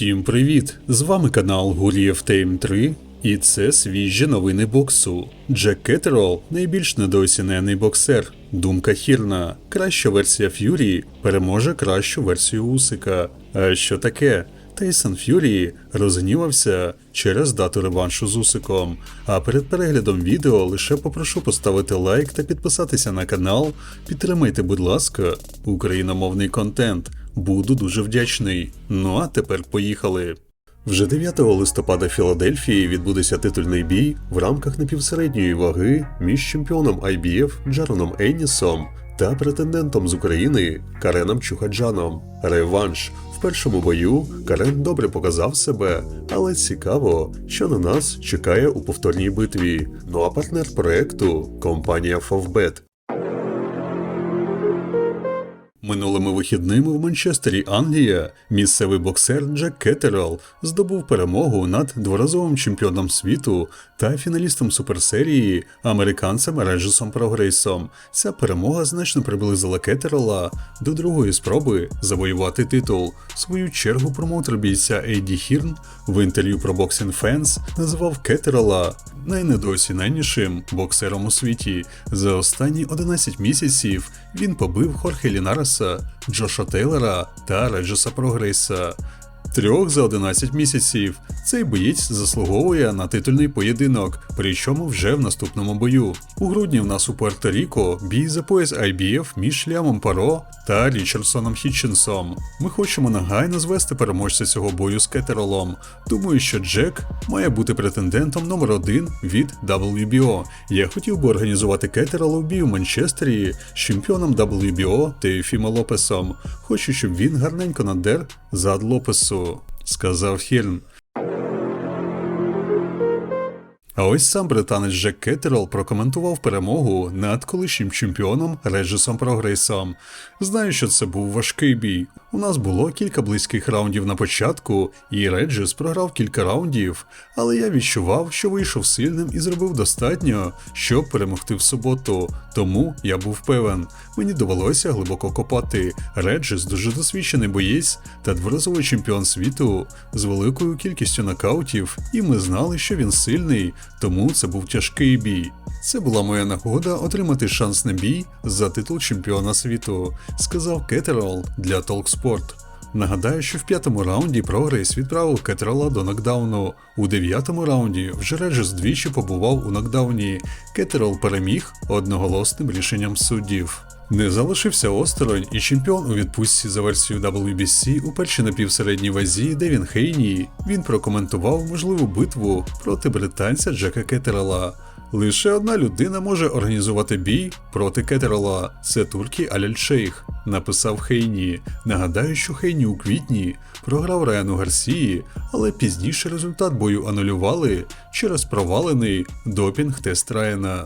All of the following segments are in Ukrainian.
Всім привіт! З вами канал Гурієв Тейм 3, і це свіжі новини боксу. Джек Кеттерол – найбільш недооцінений боксер. Думка хірна. Краща версія Ф'юрі переможе кращу версію Усика. А що таке? Тейсон Ф'юрі розгнівався через дату реваншу з Усиком. А перед переглядом відео лише попрошу поставити лайк та підписатися на канал. Підтримайте, будь ласка, україномовний контент. Буду дуже вдячний. Ну а тепер поїхали. Вже 9 листопада в Філадельфії відбудеться титульний бій в рамках напівсередньої ваги між чемпіоном IBF Джароном Еннісом та претендентом з України Кареном Чухаджаном. Реванш. В першому бою Карен добре показав себе, але цікаво, що на нас чекає у повторній битві. Ну а партнер проекту компанія Favbet. Минулими вихідними в Манчестері, Англія, місцевий боксер Джек Кеттерол здобув перемогу над дворазовим чемпіоном світу та фіналістом суперсерії американцем Реджесом Прогрейсом. Ця перемога значно приблизила Кеттерола до другої спроби завоювати титул. В свою чергу промоутер бійця Ейді Хірн в інтерв'ю про Boxing Fans назвав Кеттерола найнедооціненнішим боксером у світі. За останні 11 місяців він побив Хорхе Лінараса, Джоша Тейлора та Реджеса Прогрейса. Трьох за 11 місяців цей боєць заслуговує на титульний поєдинок, причому вже в наступному бою. У грудні в нас у Пуерто-Ріко бій за пояс IBF між Лямом Паро та Річардсоном Хітченсом. Ми хочемо негайно звести переможця цього бою з Кетеролом. Думаю, що Джек має бути претендентом номер один від WBO. Я хотів би організувати Кетеролу бій в Манчестері з чемпіоном WBO Теофімо Лопесом. Хочу, щоб він гарненько надер зад Лопесу, сказав Хірн. А ось сам британець Джек Кеттерл прокоментував перемогу над колишнім чемпіоном Реджесом Прогресом. Знаю, що це був важкий бій. У нас було кілька близьких раундів на початку, і Реджес програв кілька раундів, але я відчував, що вийшов сильним і зробив достатньо, щоб перемогти в суботу. Тому я був певен. Мені довелося глибоко копати. Реджес дуже досвідчений боєць та дворазовий чемпіон світу з великою кількістю нокаутів, і ми знали, що він сильний, тому це був тяжкий бій. Це була моя нагода отримати шанс на бій за титул чемпіона світу, сказав Кеттерол для Talksport. Нагадаю, що в п'ятому раунді прогрес відправив Кеттерола до нокдауну. У дев'ятому раунді вже Реджес двічі побував у нокдауні. Кеттерол переміг одноголосним рішенням суддів. Не залишився осторонь і чемпіон у відпустці за версією WBC у першій напівсередній вазі Девін Хейні. Він прокоментував можливу битву проти британця Джека Кеттерела. Лише одна людина може організувати бій проти Кеттерела. Це турки Аляль Шейх, написав Хейні. Нагадаю, що Хейні у квітні програв Райану Гарсії, але пізніше результат бою анулювали через провалений допінг-тест Райана.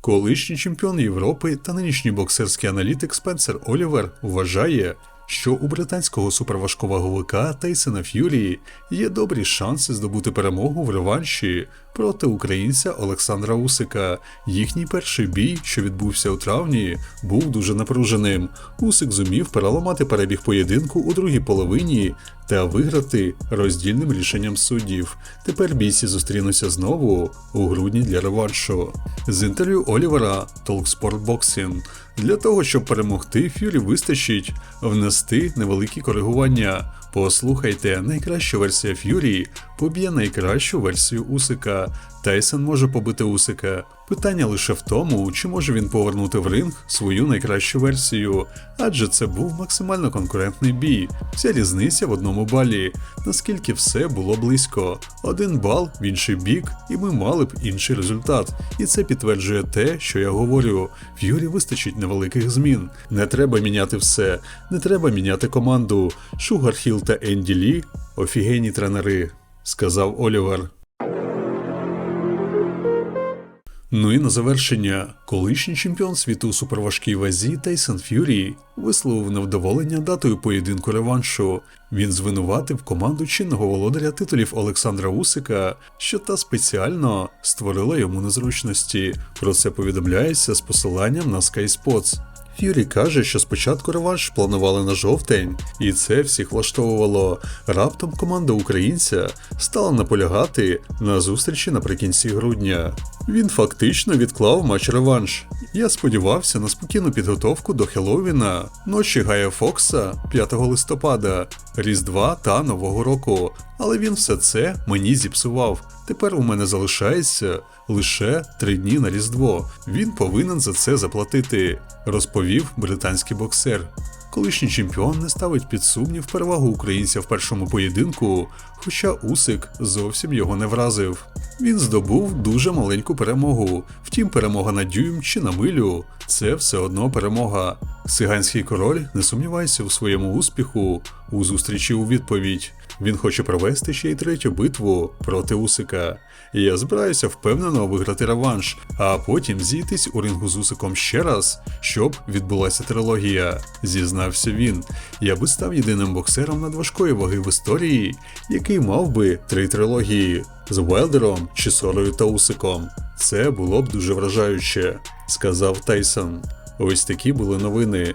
Колишній чемпіон Європи та нинішній боксерський аналітик Спенсер Олівер вважає, що у британського суперважковаговика Тейсена Ф'юрі є добрі шанси здобути перемогу в реванші проти українця Олександра Усика. Їхній перший бій, що відбувся у травні, був дуже напруженим. Усик зумів переламати перебіг поєдинку у другій половині та виграти роздільним рішенням суддів. Тепер бійці зустрінуться знову у грудні для реваншу. З інтерв'ю Олівера Talksport Boxing. Для того, щоб перемогти, Фюрі вистачить внести невеликі коригування. Послухайте, найкраща версія Ф'юрі поб'є найкращу версію Усика. Тайсон може побити Усика. Питання лише в тому, чи може він повернути в ринг свою найкращу версію, адже це був максимально конкурентний бій. Вся різниця в одному балі. Наскільки все було близько. Один бал в інший бік, і ми мали б інший результат. І це підтверджує те, що я говорю. Ф'юрі вистачить невеликих змін. Не треба міняти все, не треба міняти команду. Шугар Хіл та Енді Лі офігенні тренери, сказав Олівер. Ну і на завершення, колишній чемпіон світу у суперважкій вазі Тайсон Ф'юрі висловив невдоволення датою поєдинку реваншу. Він звинуватив команду чинного володаря титулів Олександра Усика, що та спеціально створила йому незручності. Про це повідомляється з посиланням на Sky Sports. Ф'юрі каже, що спочатку реванш планували на жовтень, і це всіх влаштовувало. Раптом команда українця стала наполягати на зустрічі наприкінці грудня. Він фактично відклав матч реванш. Я сподівався на спокійну підготовку до Хеллоуіна, ночі Гая Фокса 5 листопада, Різдва та Нового року. Але він все це мені зіпсував. Тепер у мене залишається лише три дні на Різдво. Він повинен за це заплатити, розповів британський боксер. Колишній чемпіон не ставить під сумнів перевагу українця в першому поєдинку, хоча Усик зовсім його не вразив. Він здобув дуже маленьку перемогу. Втім, перемога на дюйм чи на милю це все одно перемога. Сиганський король не сумнівається у своєму успіху у зустрічі у відповідь. Він хоче провести ще й третю битву проти Усика. Я збираюся впевнено виграти реванш, а потім зійтись у рингу з Усиком ще раз, щоб відбулася трилогія. Зізнався він. Я би став єдиним боксером надважкої ваги в історії, який мав би три трилогії з Велдером, Чісорою та Усиком. Це було б дуже вражаюче, сказав Тайсон. Ось такі були новини.